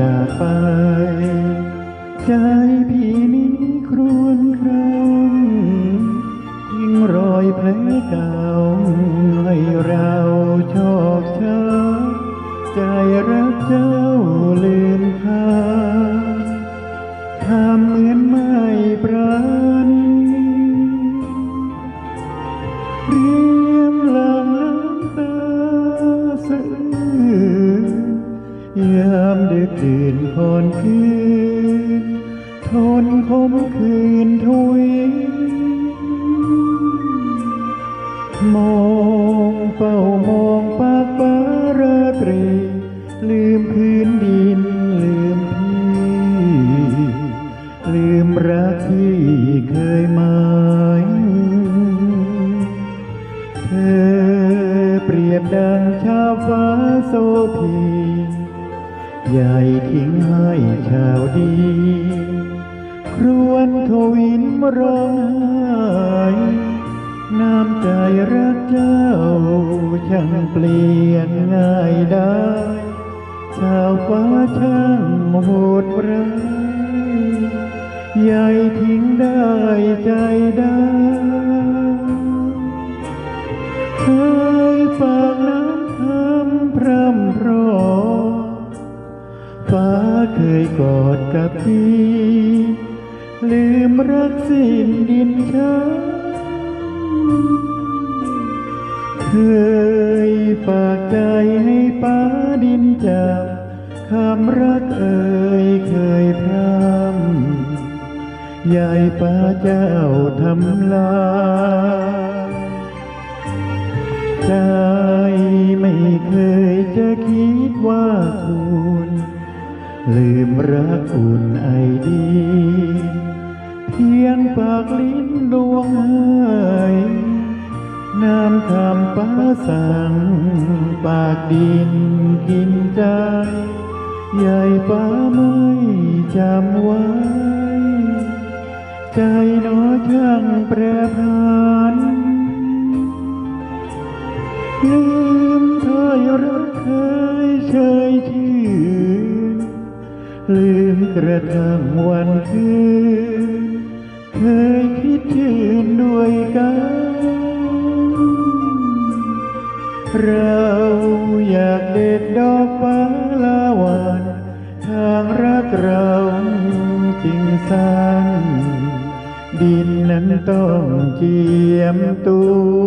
จากไป ใจพี่นี้ครวญครำทิ้งรอยแผลเก่าให้เราชอกช้ำใจรักเจ้าลืมค่าทำเหมือนไม่ปราณีเรียมลังน้ำตาสะอื้น ยามดึกดื่นคอนคืน ทนคมคืนทุย มองเฝ้ามองปากฟ้าราตรี ลืมพื้นดิน ลืมพี่ ลืมรักที่เคยหมายเธอเปรียบดังชาวฟ้าโซพี ใหญ่ทิ้งให้ชาวดี ครวนทวินร้องไห้น้ำใจรักเจ้าช่างเปลี่ยนง่ายได้ชาวฟ้าช่างโหดร้ายใหญ่ทิ้งได้ใจได้ ดกับพี่ลืมรักสิ้นดินช้าเคยฝากใจให้ป้าดินจับคำรักเอ่ยเคยพร่ำยายป้าเจ้าทำลายใจไม่เคยจะคิดว่าคุณ ลืมรักอุ่นไอดี เพียงปากลิ้นดวงหายน้ำคำป้าสั่งปากดินกินใจยายป้าไม่จำไว้ ใจหนอช่างแปรผันลืม กระทั่งวันคืนเคยคิดชื่นด้วยกัน เราอยากเด็ดดอกฟ้าลาวันทางรักเราจริงสั้นดินนั้นต้องเจียมตัว